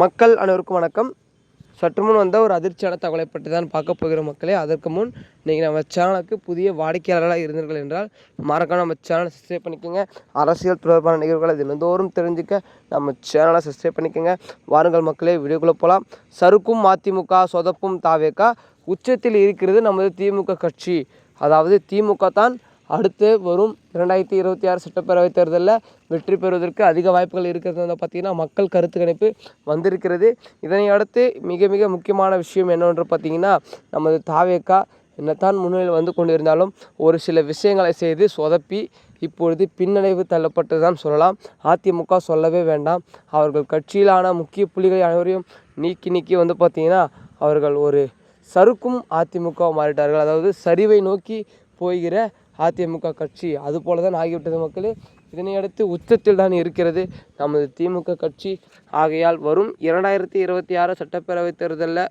மக்கள் அனைவருக்கும் வணக்கம். சற்று முன் வந்த ஒரு அதிர்ச்சியான தகவலை பற்றி தான் பார்க்க போகிற மக்களே. அதற்கு முன் நீங்கள் நம்ம சேனலுக்கு புதிய வாடிக்கையாளர்களாக இருந்தீர்கள் என்றால் மறக்காம நம்ம சேனலை சப்ஸ்கிரைப் பண்ணிக்கோங்க. அரசியல் தொடர்பான நிகழ்வுகளை தினந்தோறும் தெரிஞ்சுக்க நம்ம சேனலை சப்ஸ்கிரைப் பண்ணிக்கோங்க. வாருங்கள் மக்களே வீடியோக்குள்ளே போகலாம் சறுக்கும் அதிமுக சொதப்பும் தாவேக்கா உச்சத்தில் இருக்கிறது நமது திமுக கட்சி. அதாவது திமுக தான் அடுத்து வரும் இரண்டாயிரத்தி இருபத்தி ஆறு சட்டப்பேரவைத் தேர்தலில் வெற்றி பெறுவதற்கு அதிக வாய்ப்புகள் இருக்கிறது வந்து பார்த்திங்கன்னா மக்கள் கருத்து கணிப்பு வந்திருக்கிறது. இதனை அடுத்து மிக மிக முக்கியமான விஷயம் என்னவென்று பார்த்தீங்கன்னா நமது தாவேக்கா என்னத்தான் முன்னிலையில் வந்து கொண்டிருந்தாலும் ஒரு சில விஷயங்களை செய்து சொதப்பி இப்பொழுது பின்னடைவு தள்ளப்பட்டு தான் சொல்லலாம். அதிமுக சொல்லவே வேண்டாம். அவர்கள் கட்சியிலான முக்கிய புள்ளிகளை அனைவரையும் நீக்கி நீக்கி வந்து பார்த்திங்கன்னா அவர்கள் ஒரு சறுக்கும் அதிமுக மாறிட்டார்கள். அதாவது சரிவை நோக்கி போகிற அதிமுக கட்சி அதுபோல தான் ஆகிவிட்டது மக்களே. இதனையடுத்து உச்சத்தில் தான் இருக்கிறது நமது திமுக கட்சி. ஆகையால் வரும் இரண்டாயிரத்தி இருபத்தி ஆறு சட்டப்பேரவைத் தேர்தலில்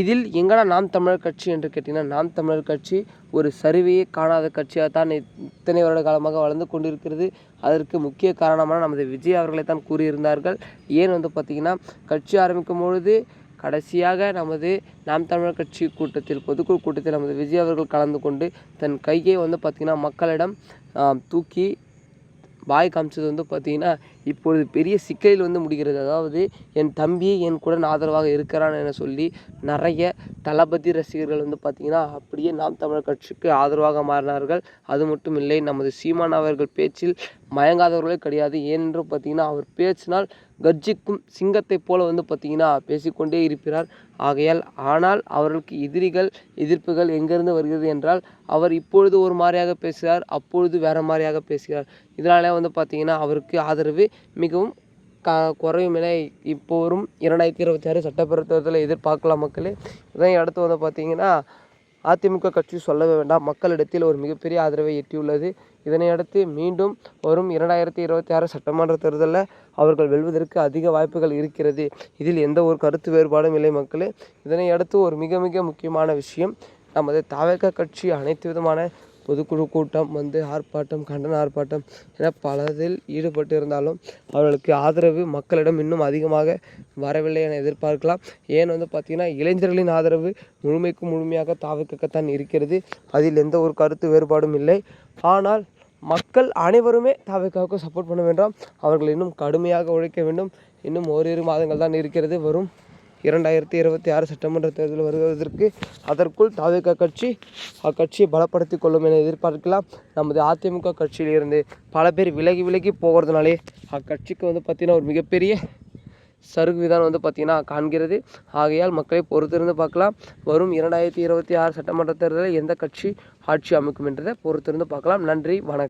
இதில் எங்கடா நாம் தமிழர் கட்சி என்று கேட்டிங்கன்னா நாம் தமிழர் கட்சி ஒரு சரிவையே காணாத கட்சியாக தான் இத்தனை வருட காலமாக வளர்ந்து கொண்டிருக்கிறது. அதற்கு முக்கிய காரணமான நமது விஜய் அவர்களை தான் கூறியிருந்தார்கள். ஏன் வந்து பார்த்திங்கன்னா கட்சி ஆரம்பிக்கும் பொழுது கடைசியாக நமது நாம் தமிழர் கட்சி கூட்டத்தில் பொதுக்குழு கூட்டத்தில் நமது விஜய் அவர்கள் கலந்து கொண்டு தன் கையை வந்து பார்த்திங்கன்னா மக்களிடம் தூக்கி வாய் காமிச்சது வந்து பார்த்திங்கன்னா இப்பொழுது பெரிய சிக்கலில் வந்து முடிகிறது. அதாவது என் தம்பி என் கூட ஆதரவாக இருக்கிறான் என சொல்லி நிறைய தளபதி ரசிகர்கள் வந்து பார்த்திங்கன்னா அப்படியே நாம் தமிழர் கட்சிக்கு ஆதரவாக மாறினார்கள். அது மட்டும் இல்லை நமது சீமான் அவர்கள் பேச்சில் மயங்காதவர்களே கிடையாது. ஏனென்று பார்த்தீங்கன்னா அவர் பேச்சினால் கர்ஜிக்கும் சிங்கத்தைப் போல வந்து பார்த்திங்கன்னா பேசிக்கொண்டே இருக்கிறார் ஆகையால் ஆனால் அவர்களுக்கு எதிரிகள் எதிர்ப்புகள் எங்கிருந்து வருகிறது என்றால் அவர் இப்பொழுது ஒரு மாதிரியாக பேசுகிறார் அப்பொழுது வேறு மாதிரியாக பேசுகிறார். இதனாலே வந்து பார்த்திங்கன்னா அவருக்கு ஆதரவு மிகவும் க குறையும் என இப்போ வரும் இரண்டாயிரத்தி இருபத்தி ஆறு சட்டப்பேரவை தேர்தலை எதிர்பார்க்கலாம் மக்களே. இதனை அடுத்து வந்து பார்த்திங்கன்னா அதிமுக கட்சி சொல்லவே வேண்டாம். மக்களிடத்தில் ஒரு மிகப்பெரிய ஆதரவை எட்டியுள்ளது. இதனை அடுத்து மீண்டும் வரும் இரண்டாயிரத்தி இருபத்தி ஆறு சட்டமன்ற தேர்தலில் அவர்கள் வெல்வதற்கு அதிக வாய்ப்புகள் இருக்கிறது. இதில் எந்த ஒரு கருத்து வேறுபாடும் இல்லை மக்களே. இதனை அடுத்து ஒரு மிக மிக முக்கியமான விஷயம் நமது தாவக கட்சி அனைத்து விதமான பொதுக்குழு கூட்டம் வந்து ஆர்ப்பாட்டம் கண்டன ஆர்ப்பாட்டம் என பலதில் ஈடுபட்டு இருந்தாலும் அவர்களுக்கு ஆதரவு மக்களிடம் இன்னும் அதிகமாக வரவில்லை என எதிர்பார்க்கலாம். ஏன் வந்து பார்த்திங்கன்னா இளைஞர்களின் ஆதரவு முழுமைக்கும் முழுமையாக தாவிக்கத்தான் இருக்கிறது. அதில் எந்த ஒரு கருத்து வேறுபாடும் இல்லை. ஆனால் மக்கள் அனைவருமே தாவக்காவுக்கு சப்போர்ட் பண்ண வேண்டாம் அவர்கள் இன்னும் கடுமையாக உழைக்க வேண்டும். இன்னும் ஓரிரு மாதங்கள் தான் இருக்கிறது. வரும் இரண்டாயிரத்தி இருபத்தி ஆறு சட்டமன்ற தேர்தல் வருவதற்கு அதற்குள் தாவேக கட்சி அக்கட்சியை பலப்படுத்தி கொள்ளும் என எதிர்பார்க்கலாம். நமது அதிமுக கட்சியிலிருந்து பல பேர் விலகி விலகி போகிறதுனாலே அக்கட்சிக்கு வந்து பார்த்திங்கன்னா ஒரு மிகப்பெரிய சருகு தான் வந்து பார்த்திங்கன்னா காண்கிறது. ஆகையால் மக்களை பொறுத்திருந்து பார்க்கலாம். வரும் இரண்டாயிரத்தி இருபத்தி ஆறு சட்டமன்ற தேர்தலில் எந்த கட்சி ஆட்சி அமைக்கும் என்றதை பொறுத்திருந்து பார்க்கலாம். நன்றி வணக்கம்.